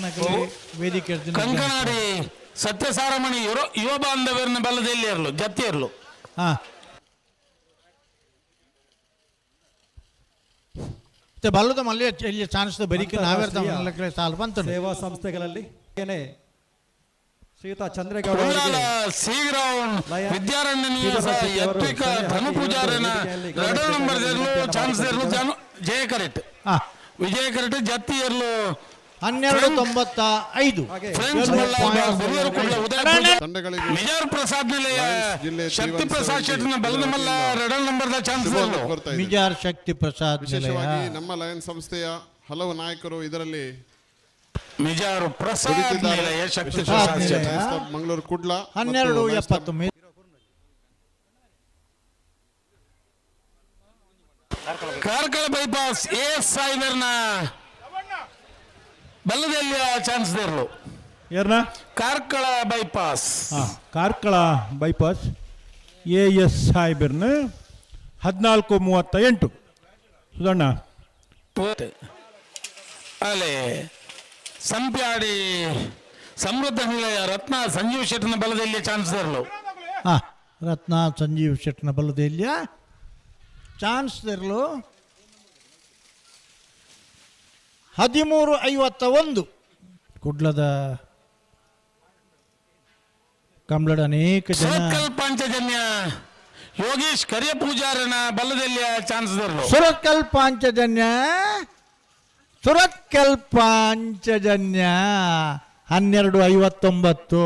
ನಕಲಿ ವೇದಿಕೆ. ಕಂಕನಾಡಿ ಸತ್ಯಸಾರಮಣಿ ಯುವ ಯುವ ಬಾಂಧವ್ಯರನ್ನ ಬಲದಲ್ಲಿ ಇರಲು ಜತ್ತಿ ಇರಲು. ಹಾ. ಬಲ್ಲದ ಮಲ್ಲಿ ಇಲ್ಲಿ ಚಾನ್ಸ್ ಬರೀಕೆ ಸಾಲು ಬಂತು ಸೇವಾ ಸಂಸ್ಥೆಗಳಲ್ಲಿ ಏನೇ ಶ್ರೀಯುತ ಚಂದ್ರೇಗೌಡ ಶೀಘ್ರ ವಿದ್ಯಾರಣ್ಯ ನಿವಾಸ ಧನು ಪೂಜಾರನ ಎರಡು ನಂಬರ್ ಇರಲು ಚಾನ್ಸ್ ಜಯ ಕರೆಟ್ ಹಾ. ವಿಜಯ ಕರೆಟ್ ಜತ್ತಿ ಇರಲು ಹನ್ನೆರಡು ತೊಂಬತ್ತ ಐದು ಮಿಜಾರ್ ಪ್ರಸಾದ್ ನಿಲಯ ಶಕ್ತಿ ಪ್ರಸಾದ್ ಶೆಟ್ನ ನಂಬರ್ ದ ಚಾನ್ಸ್. ಮಿಜಾರ್ ಶಕ್ತಿ ಪ್ರಸಾದ್ ನಿಲಯ. ವಿಶೇಷವಾಗಿ ನಮ್ಮ ಲಯನ್ ಸಂಸ್ಥೆಯ ಹಲವು ನಾಯಕರು ಇದರಲ್ಲಿ ಮಿಜಾರು ಪ್ರಸಾದ್. ನಿಲಯ ಶಕ್ತಿ ಪ್ರಸಾದ್ ಮಂಗಳೂರು ಕುಡ್ಲ ಹನ್ನೆರಡು ಎಪ್ಪತ್ತು ಕಾರ್ಕಳ ಬೈಪಾಸ್ ಎ ಸಾಯಿಬರ್ನ ಬಲ್ಲದಲ್ಲಿ ಚಾನ್ಸ್ ದೇರ್ಲು ಯಾರನ್ನ ಕಾರ್ಕಳ ಬೈಪಾಸ್ ಹಾಂ ಕಾರ್ಕಳ ಬೈಪಾಸ್ ಎ ಎಸ್ ಸಾಹೇಬರ್ನ ಹದಿನಾಲ್ಕು ಮೂವತ್ತ ಎಂಟು ಸುಧಣ್ಣ ಅಲೆ ಸಂಪ್ಯಾಡಿ ಸಮೃದ್ಧ ನಿಲಯ ರತ್ನ ಸಂಜೀವ್ ಶೆಟ್ಟಿನ ಬಲದಲ್ಲಿ ಚಾನ್ಸ್ ಇರಲು. ಹಾಂ ರತ್ನ ಸಂಜೀವ್ ಶೆಟ್ಟನ ಬಲ್ಲದೆಲ್ಲಿಯ ಚಾನ್ಸ್ ಇರಲು. ಹದಿಮೂರು ಐವತ್ತ ಒಂದು. ಕುಡ್ಲದ ಕಂಬಳದ ಅನೇಕ ಜನ ಸರ್ಕಲ್ ಪಾಂಚಜನ್ಯ ಯೋಗೀಶ್ ಕರಿಯ ಪೂಜಾರನ ಬಲದಲ್ಲಿ ಚಾನ್ಸ್ ಸುರತ್ಕಲ್ ಪಾಂಚಜನ್ಯ ಸುರತ್ಕಲ್ ಪಾಂಚಜನ್ಯ ಹನ್ನೆರಡು ಐವತ್ತೊಂಬತ್ತು.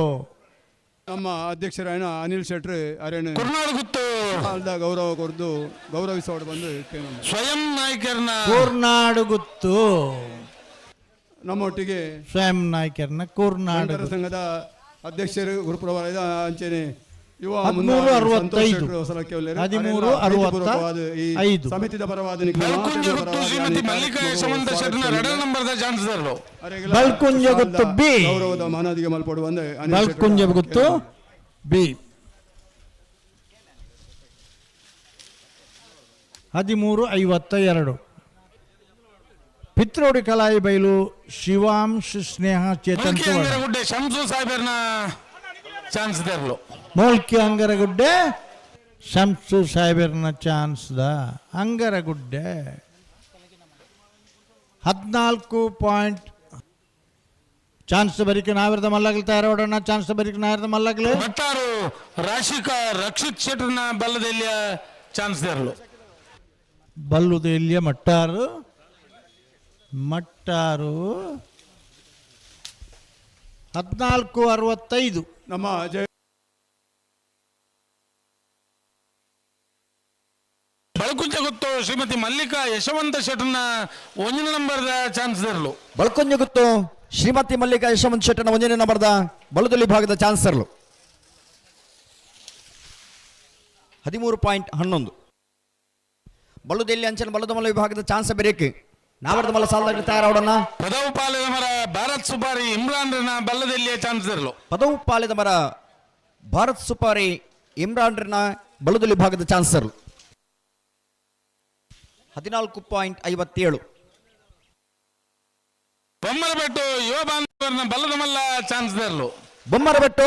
ನಮ್ಮ ಅಧ್ಯಕ್ಷರಾಯಣ ಅನಿಲ್ ಶೆಟ್ರಿ ಅರೇಣ ಕುರ್ನಾಡು ಗುತ್ತು. ಕಾಲದ ಗೌರವ ಕೊರ್ದು ಗೌರವಿಸೋಡು ಬಂದು ಸ್ವಯಂ ನಾಯಕರನ ಕೂರ್ನಾಡು ಗುತ್ತು. ನಮ್ಮೊಟ್ಟಿಗೆ ಸ್ವಯಂ ನಾಯಕರನ್ನ ಕೂರ್ನಾಡು ಸಂಘದ ಅಧ್ಯಕ್ಷರು ಗುರುಪ್ರವರದ ಅಂಚೆನೆ ಯುವ ಹದಿಮೂರು ಅರವತ್ತೈದು. ಹದಿಮೂರು ಐದು. ಸಮಿತಿದ ಪರವಾದ ಬಲ್ಕುಂಜ ಗುತ್ತು ಬಿ. ಗೌರವದ ಮಾನದಿಗೆ ಮಲ್ಪಡು ಬಂದು ಅನಿಲ್ ಶೆಟ್ರು ಬಲ್ಕುಂಜ ಗುತ್ತು ಬಿ ಹದಿಮೂರು ಐವತ್ತ ಎರಡು ಪಿತ್ರೋಡಿ ಕಲಾಯಿ ಬೈಲು ಶಿವಾಂಶ್ ಸ್ನೇಹ ಚೇತನ್ ಗುಡ್ಡೆ ಶಂಸು ಸಾಹೇಬರ್ನ ಚಾನ್ಸ್ ದರ್ಲು ಮೋಲ್ಕಿ ಅಂಗರಗುಡ್ಡೆ ಶಂಸು ಸಾಹೇಬರ್ನ ಚಾನ್ಸ್ ದ ಅಂಗರಗುಡ್ಡೆ. ಹದಿನಾಲ್ಕು ಪಾಯಿಂಟ್ ಚಾನ್ಸ್ ಬರಿಕೆ ನಾವಿರದ ಮಲ್ಲಗ್ಲು ತಯಾರೋಡೋಣ ಚಾನ್ಸ್ ಬರಿಕೆ ನಾವಿರದ ಮಲ್ಲಗ್ಲು. ಮತ್ತಾರು ರಾಶಿಕ ರಕ್ಷಿತ್ ಶೆಟ್ರನ ಬಲ್ಲದೆಲ್ಲಿಯ ಚಾನ್ಸ್ ದರ್ಲು ಬಲ್ಲುದೆಲ್ಲಿಯ ಮಟ್ಟಾರು ಮಟ್ಟಾರು ಹದಿನಾಲ್ಕು ಅರವತ್ತೈದು. ನಮ್ಮ ಜಯ ಬಳಕುಂಜ ಗೊತ್ತು ಶ್ರೀಮತಿ ಮಲ್ಲಿಕಾ ಯಶವಂತ ಶೆಟ್ಟರ್ನ ಒಂದನೇ ನಂಬರ್ದ ಚಾನ್ಸ್ ಇರಲು ಬಳ್ಕೊಂಜ ಗೊತ್ತು ಶ್ರೀಮತಿ ಮಲ್ಲಿಕಾ ಯಶವಂತ ಶೆಟ್ಟನ ಒಂದನೇ ನಂಬರ್ದ ಬಲದಲ್ಲಿ ಭಾಗದ ಚಾನ್ಸರ್ಲು ಹದಿಮೂರು ಪಾಯಿಂಟ್ ಹನ್ನೊಂದು. ಬಲುದಲ್ಲಿ ಅಂಚನ ಬಲದ ಮಲ ವಿಭಾಗದ ಚಾನ್ಸ್ ಬೆರೇಕ್? ನಾವರ್ದ ಮಲ್ಲ ಸಾಲದಾಗ ತಯಾರಾಡೋಣ ಪದವು ಪಾಲಿದ ಮರ ಭಾರತ್ ಸುಪಾರಿ ಇಮ್ರಾನ್ ರನ್ನ ಬಲ್ಲದಲ್ಲಿ ಚಾನ್ಸ್ ಇರಲು ಪದವು ಪಾಲಿದ ಮರ ಭಾರತ್ ಸುಪಾರಿ ಇಮ್ರಾನ್ ರನ್ನ ಬಲದಲ್ಲಿ ಭಾಗದ ಚಾನ್ಸರ್ಲು ಹದಿನಾಲ್ಕು ಪಾಯಿಂಟ್ ಐವತ್ತೇಳು. ಬೊಮ್ಮರಬೆಟ್ಟು ಯುವ ಬಾಂಧವರನ್ನ ಬಲ್ಲದ ಮಲ್ಲ ಚಾನ್ಸ್ ಇರಲು ಬೊಮ್ಮರಬೆಟ್ಟು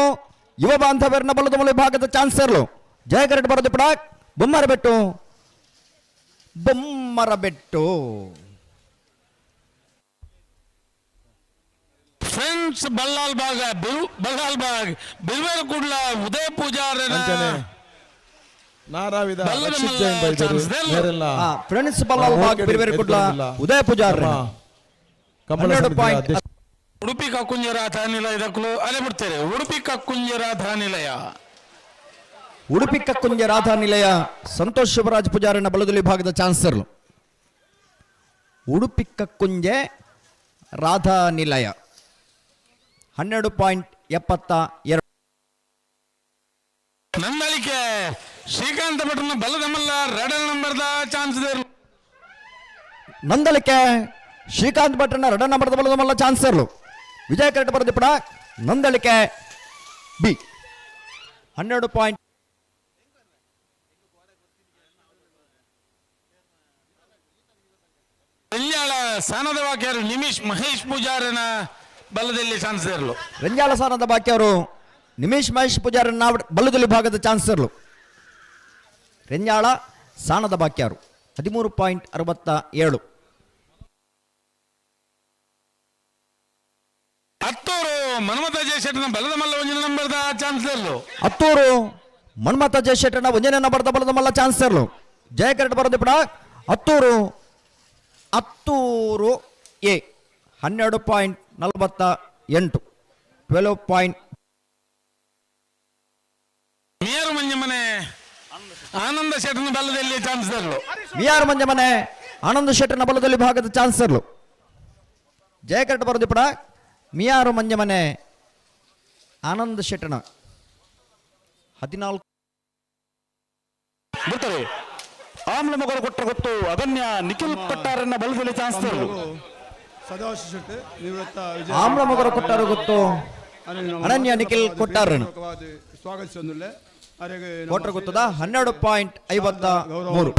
ಯುವ ಬಾಂಧವರನ ಬಲದ ಮಲ ಭಾಗದ ಚಾನ್ಸರ್ಲು ಜಯ ಕರೆಕ್ಟ್ ಬರೋದು ಪಡಾಕ್ ಬೊಮ್ಮರಬೆಟ್ಟು ಬೊಮ್ಮರಬೆಟ್ಟು. ಫ್ರೆಂಡ್ಸ್ ಬಲ್ಲಾಲ್ ಬಾಗ್ ಬಿಲ್- ಬಲ್ಲಾಲ್ ಬಾಗ್ ಬಿಲ್ವೇರ್ ಕುಡ್ಲ ಉದಯ ಪೂಜಾರನ ನಾರಾವಿದ ರಕ್ಷಿತ್ ಜೈನ್ ಬೈದರು. ಮೇರೆಲ್ಲ ಫ್ರೆಂಡ್ಸ್ ಬಲ್ಲಾಲ್ ಬಾಗ್ ಹೋಗ್ಕಡಿ, ಕುಡ್ಲ ಉದಯ ಪೂಜಾರ್ ನಮ್ಮ ಕಂಬಳ ಹನ್ನೆರಡು ಸಮಿತಿಯ ಪಾಯಿಂಟ್ ಅಧ್ಯಕ್ಷ ಉಡುಪಿ ಕಕ್ಕುಂಜರಾಥ ನಿಲಯದಕ್ಕೂ ಅಲೆ ಬಿಡ್ತೇವೆ ಉಡುಪಿ ಕಕ್ಕುಂಜರಾಥ ನಿಲಯ ಉಡುಪಿ ಕಕ್ಕುಂಜ ರಾಧಾ ನಿಲಯ ಸಂತೋಷ್ ಶಿವರಾಜ್ ಪೂಜಾರನ ಬಲದಲ್ಲಿ ಭಾಗದ ಚಾನ್ಸರ್ಲು. ಉಡುಪಿ ಕಕ್ಕುಂಜೆ ರಾಧಾ ನಿಲಯ ಹನ್ನೆರಡು ಪಾಯಿಂಟ್ ಎಪ್ಪತ್ತ ಎರಡು. ನಂದಳಿಕೆ ಶ್ರೀಕಾಂತ ಭಟ್ರನ ಬಲದಮಲ್ಲ ಮಲ್ಲ ರೆಡಲ್ ನಂಬರ್ದ ಚಾನ್ಸ್ ಇರಲು ನಂದಲಿಕೆ ಶ್ರೀಕಾಂತ್ ಭಟ್ರನ ರಡ ನಂಬರ್ದ ಬಲದ ಮಲ್ಲ ಚಾನ್ಸರ್ಲು ವಿಜಯ ಕರೆಕ್ಟ್ ಬರೆದು ಪಡ ನಂದಳಿಕೆ ಬಿ. ಹನ್ನೆರಡು ಪಾಯಿಂಟ್ ಕಲ್ಯಾಣ ಸಾನದ ವಾಕ್ಯರು ನಿಮಿಷ್ ಮಹೇಶ್ ಪೂಜಾರನ ಬಲದಲ್ಲಿ ಚಾನ್ಸ್ ಇರಲು. ರಂಜಾಳ ಸಾನದ ಬಾಕಿ ಅವರು ನಿಮಿಷ್ ಮಹೇಶ್ ಪೂಜಾರಿ ನಾವ್ ಬಲ್ಲದಲ್ಲಿ ಭಾಗದ ಚಾನ್ಸರ್ಲು ರಂಜಾಳ ಸಾಣದ ಬಾಕ್ಯಾರು ಹದಿಮೂರು ಪಾಯಿಂಟ್ ಅರವತ್ತ ಏಳು. ಹತ್ತೂರು ಮನ್ಮಥ ಜಯಶೆಟ್ಟನ ಬಲದ ಮಲ್ಲ ಒಂಜನ ನಂಬರ್ದ ಚಾನ್ಸ್ ಇರಲು. ಹತ್ತೂರು ಮನ್ಮಥ ಜಯಶೆಟ್ಟನ ಒಂಜನ ಬಡದ ಬಲದ ಮಲ್ಲ ಚಾನ್ಸರ್ಲು ಜಯ ಕರೆಕ್ಟ್ ಬರೋದು ಬಿಡ. ಹತ್ತೂರು ಹತ್ತೂರು ಎ ಹನ್ನೆರಡು ಪಾಯಿಂಟ್ ನಲವತ್ತ ಎಂಟು. ಟ್ವೆಲ್ವ್ ಪಾಯಿಂಟ್ ಮೇರು ಮಂಜಮ್ಮನೆ ಆನಂದ ಶೆಟ್ಟನ ಬಲದಲ್ಲಿ ಚಾನ್ಸ್ ಇರಲು ವಿಆರ್ ಮಂಜ ಮನೆ ಆನಂದ್ ಶೆಟ್ಟನ ಬಲದಲ್ಲಿ ಭಾಗದ ಚಾನ್ಸರ್ಲು ಜಯ ಕರೆಕ್ಟ್ ಬರೋದು ಪಡ ಮಿಯಾರು ಮಂಜ ಮನೆ ಶೆಟ್ಟಣ ಹದಿನಾಲ್ಕು ಬಿಡ್ತಾರೆ ಆಮ್ಲ ಮಗರು ಕೊಟ್ಟ ಗೊತ್ತು ಅಗನ್ಯ ನಿಖಿಲ್ ಪಟ್ಟಾರನ್ನ ಬಲದಲ್ಲಿ ಚಾನ್ಸ್ ತರಲು ಸದಾಶಿವ ಶೆಟ್ಟಿ ನಿವೃತ್ತ ವಿಜಯ ಕೊಟ್ಟಾರು ಗೊತ್ತು. ಅನನ್ಯ ನಿಖಿಲ್ ಕೊಟ್ಟಾರನು ಅವರಿಗೆ ನಮ್ಮ ಕೋಟ್ರ ಗೊತ್ತದ? ಹನ್ನೆರಡು ಪಾಯಿಂಟ್ ಐವತ್ತ ಮೂರು.